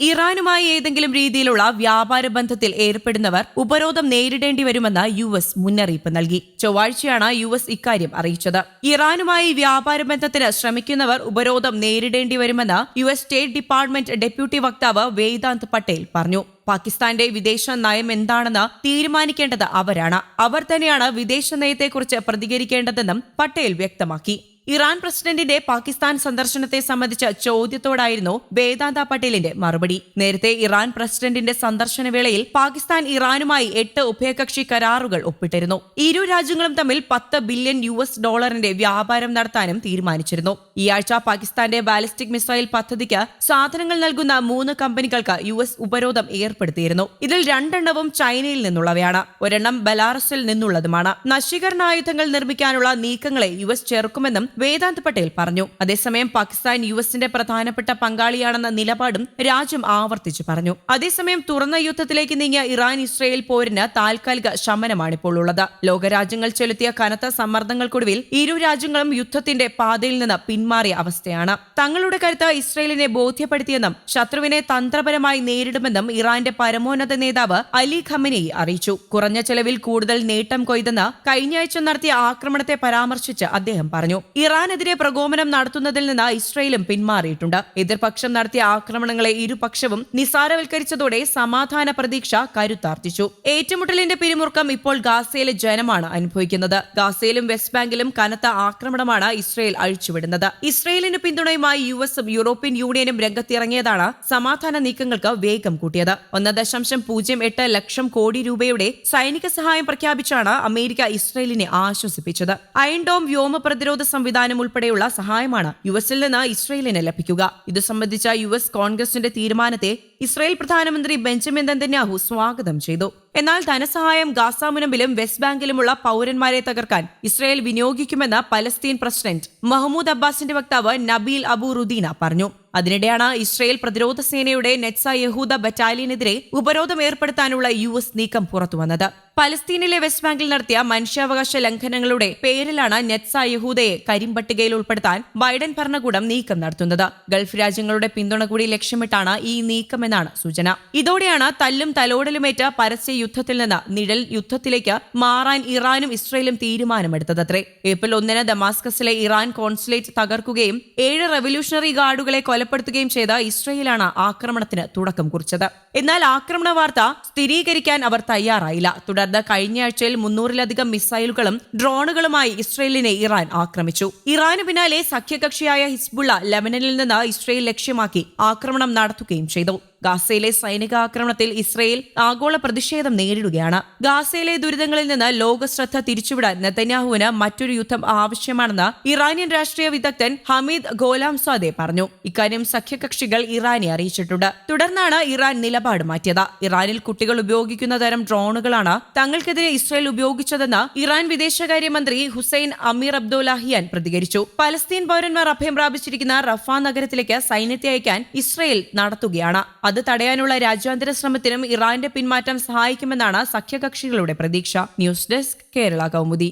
ഇറാനുമായി ഏതെങ്കിലും രീതിയിലുള്ള വ്യാപാര ബന്ധത്തിൽ ഏർപ്പെടുന്നവർ ഉപരോധം നേരിടേണ്ടി വരുമെന്ന് യു എസ് മുന്നറിയിപ്പ് നൽകി. ചൊവ്വാഴ്ചയാണ് യു എസ് ഇക്കാര്യം അറിയിച്ചത്. ഇറാനുമായി വ്യാപാര ബന്ധത്തിന് ശ്രമിക്കുന്നവർ ഉപരോധം നേരിടേണ്ടി വരുമെന്ന് U S state department deputy വക്താവ് വേദാന്ത് പട്ടേൽ പറഞ്ഞു. പാകിസ്ഥാന്റെ വിദേശ നയം എന്താണെന്ന് തീരുമാനിക്കേണ്ടത് അവരാണ്. അവർ തന്നെയാണ് വിദേശ നയത്തെക്കുറിച്ച് പ്രതികരിക്കേണ്ടതെന്നും പട്ടേൽ വ്യക്തമാക്കി. ഇറാൻ പ്രസിഡന്റിന്റെ പാകിസ്ഥാൻ സന്ദർശനത്തെ സംബന്ധിച്ച ചോദ്യത്തോടായിരുന്നു വേദാന്ത പട്ടേലിന്റെ മറുപടി. നേരത്തെ ഇറാൻ പ്രസിഡന്റിന്റെ സന്ദർശന വേളയിൽ പാകിസ്ഥാൻ ഇറാനുമായി എട്ട് ഉഭയകക്ഷി കരാറുകൾ ഒപ്പിട്ടിരുന്നു. ഇരു രാജ്യങ്ങളും തമ്മിൽ പത്ത് ബില്യൺ യു എസ് ഡോളറിന്റെ വ്യാപാരം നടത്താനും തീരുമാനിച്ചിരുന്നു. ഈ ആഴ്ച പാകിസ്ഥാന്റെ ബാലിസ്റ്റിക് മിസൈൽ പദ്ധതിക്ക് സാധനങ്ങൾ നൽകുന്ന മൂന്ന് കമ്പനികൾക്ക് യു എസ് ഉപരോധം ഏർപ്പെടുത്തിയിരുന്നു. ഇതിൽ രണ്ടെണ്ണവും ചൈനയിൽ നിന്നുള്ളവയാണ്. ഒരെണ്ണം ബലാറസിൽ നിന്നുള്ളതുമാണ്. നശീകരണായുധങ്ങൾ നിർമ്മിക്കാനുള്ള നീക്കങ്ങളെ യു എസ് ചെറുക്കുമെന്നും വേദാന്ത് പട്ടേൽ പറഞ്ഞു. അതേസമയം പാകിസ്ഥാൻ യു എസിന്റെ പ്രധാനപ്പെട്ട പങ്കാളിയാണെന്ന നിലപാടും രാജ്യം ആവർത്തിച്ചു പറഞ്ഞു. അതേസമയം തുറന്ന യുദ്ധത്തിലേക്ക് നീങ്ങിയ ഇറാൻ ഇസ്രയേൽ പോരിന് താൽക്കാലിക ശമനമാണിപ്പോൾ ഉള്ളത്. ലോകരാജ്യങ്ങൾ ചെലുത്തിയ കനത്ത സമ്മർദ്ദങ്ങൾക്കൊടുവിൽ ഇരു രാജ്യങ്ങളും യുദ്ധത്തിന്റെ പാതയിൽ നിന്ന് പിന്മാറിയ അവസ്ഥയാണ്. തങ്ങളുടെ കരുത്ത് ഇസ്രയേലിനെ ബോധ്യപ്പെടുത്തിയെന്നും ശത്രുവിനെ തന്ത്രപരമായി നേരിടുമെന്നും ഇറാന്റെ പരമോന്നത നേതാവ് അലി ഖമനയി അറിയിച്ചു. കുറഞ്ഞ ചെലവിൽ കൂടുതൽ നേട്ടം കൊയ്തെന്ന് കഴിഞ്ഞയാഴ്ച നടത്തിയ ആക്രമണത്തെ പരാമർശിച്ച് അദ്ദേഹം പറഞ്ഞു. ഇറാനെതിരെ പ്രകോപനം നടത്തുന്നതിൽ നിന്ന് ഇസ്രയേലും പിന്മാറിയിട്ടുണ്ട്. എതിർപക്ഷം നടത്തിയ ആക്രമണങ്ങളെ ഇരുപക്ഷവും നിസാരവൽക്കരിച്ചതോടെ സമാധാന പ്രതീക്ഷ കരുത്താർജിച്ചു. ഏറ്റുമുട്ടലിന്റെ പിരിമുറുക്കം ഇപ്പോൾ ഗാസയിലെ ജനമാണ് അനുഭവിക്കുന്നത്. ഗാസയിലും വെസ്റ്റ് ബാങ്കിലും കനത്ത ആക്രമണമാണ് ഇസ്രയേൽ അഴിച്ചുവിടുന്നത്. ഇസ്രയേലിന് പിന്തുണയുമായി യു എസും യൂറോപ്യൻ യൂണിയനും രംഗത്തിറങ്ങിയതാണ് സമാധാന നീക്കങ്ങൾക്ക് വേഗം കൂട്ടിയത്. ഒന്ന് ദശാംശം പൂജ്യം എട്ട് ലക്ഷം കോടി രൂപയുടെ സൈനിക സഹായം പ്രഖ്യാപിച്ചാണ് അമേരിക്ക ഇസ്രയേലിനെ ആശ്വസിപ്പിച്ചത്. അയൺഡോം വ്യോമ പ്രതിരോധ സംവിധാനം ഉൾപ്പെടെയുള്ള സഹായമാണ് യു എസിൽ നിന്ന് ഇസ്രയേലിന് ലഭിക്കുക. ഇത് സംബന്ധിച്ച യു എസ് കോൺഗ്രസിന്റെ തീരുമാനത്തെ ഇസ്രയേൽ പ്രധാനമന്ത്രി ബെഞ്ചമിൻ ദന്തന്യാഹു സ്വാഗതം ചെയ്തു. എന്നാൽ ധനസഹായം ഗാസ മുനമ്പിലും വെസ്റ്റ് ബാങ്കിലുമുള്ള പൗരന്മാരെ തകർക്കാൻ ഇസ്രയേൽ വിനിയോഗിക്കുമെന്ന് പലസ്തീൻ പ്രസിഡന്റ് മഹ്മൂദ് അബ്ബാസിന്റെ വക്താവ് നബീൽ അബു റുദീന പറഞ്ഞു. അതിനിടെയാണ് ഇസ്രയേൽ പ്രതിരോധ സേനയുടെ നെറ്റ്സ യഹൂദ ബറ്റാലിയനെതിരെ ഉപരോധം ഏർപ്പെടുത്താനുള്ള യു എസ് നീക്കം പുറത്തുവന്നത്. പലസ്തീനിലെ വെസ്റ്റ് ബാങ്കിൽ നടത്തിയ മനുഷ്യാവകാശ ലംഘനങ്ങളുടെ പേരിലാണ് നെറ്റ്സ യഹൂദയെ കരിമ്പട്ടികയിൽ ഉൾപ്പെടുത്താൻ ബൈഡൻ ഭരണകൂടം നീക്കം നടത്തുന്നത്. ഗൾഫ് രാജ്യങ്ങളുടെ പിന്തുണ കൂടി ലക്ഷ്യമിട്ടാണ് ഈ നീക്കമെന്നാണ് സൂചന. ഇതോടെയാണ് തല്ലും തലോടലുമേറ്റ പരസ്യ യുദ്ധത്തിൽ നിന്ന് നിഴൽ യുദ്ധത്തിലേക്ക് മാറാൻ ഇറാനും ഇസ്രയേലും തീരുമാനമെടുത്തതത്രേ. ഏപ്രിൽ ഒന്നിന് ദമാസ്കസിലെ ഇറാൻ കോൺസുലേറ്റ് തകർക്കുകയും ഏഴ് റവല്യൂഷണറി ഗാർഡുകളെ കൊലപ്പെടുത്തുകയും ചെയ്ത ഇസ്രയേലാണ് ആക്രമണത്തിന് തുടക്കം കുറിച്ചത്. എന്നാൽ ആക്രമണ വാർത്ത സ്ഥിരീകരിക്കാൻ അവർ തയ്യാറായില്ല. തുടർന്ന് കഴിഞ്ഞയാഴ്ചയിൽ മുന്നൂറിലധികം മിസൈലുകളും ഡ്രോണുകളുമായി ഇസ്രയേലിനെ ഇറാൻ ആക്രമിച്ചു. ഇറാന് പിന്നാലെ സഖ്യകക്ഷിയായ ഹിസ്ബുള്ള ലെബനനിൽ നിന്ന് ഇസ്രയേൽ ലക്ഷ്യമാക്കി ആക്രമണം നടത്തുകയും ചെയ്തു. ഗാസയിലെ സൈനികാക്രമണത്തിൽ ഇസ്രയേൽ ആഗോള പ്രതിഷേധം നേരിടുകയാണ്. ഗാസയിലെ ദുരിതങ്ങളിൽ നിന്ന് ലോക ശ്രദ്ധ തിരിച്ചുവിടാൻ നെതന്യാഹുവിന് മറ്റൊരു യുദ്ധം ആവശ്യമാണെന്ന് ഇറാനിയൻ രാഷ്ട്രീയ വിദഗ്ധൻ ഹമീദ് ഗോലാം സ്വാദെ പറഞ്ഞു. ഇക്കാര്യം സഖ്യകക്ഷികൾ ഇറാനെ അറിയിച്ചിട്ടുണ്ട്. തുടർന്നാണ് ഇറാൻ നിലപാട് മാറ്റിയത്. ഇറാനിൽ കുട്ടികൾ ഉപയോഗിക്കുന്ന തരം ഡ്രോണുകളാണ് തങ്ങൾക്കെതിരെ ഇസ്രയേൽ ഉപയോഗിച്ചതെന്ന് ഇറാൻ വിദേശകാര്യമന്ത്രി ഹുസൈൻ അമീർ അബ്ദുല്ലാഹിയാൻ പ്രതികരിച്ചു. പലസ്തീൻ പൗരന്മാർ അഭയം പ്രാപിച്ചിരിക്കുന്ന റഫാ നഗരത്തിലേക്ക് സൈന്യത്തെ അയക്കാൻ ഇസ്രയേൽ നടത്തുകയാണ്. അത് തടയാനുള്ള രാജ്യാന്തര ശ്രമത്തിനും ഇറാന്റെ പിന്മാറ്റം സഹായിക്കുമെന്നാണ് സഖ്യകക്ഷികളുടെ പ്രതീക്ഷ. News desk Kerala Kaumudi.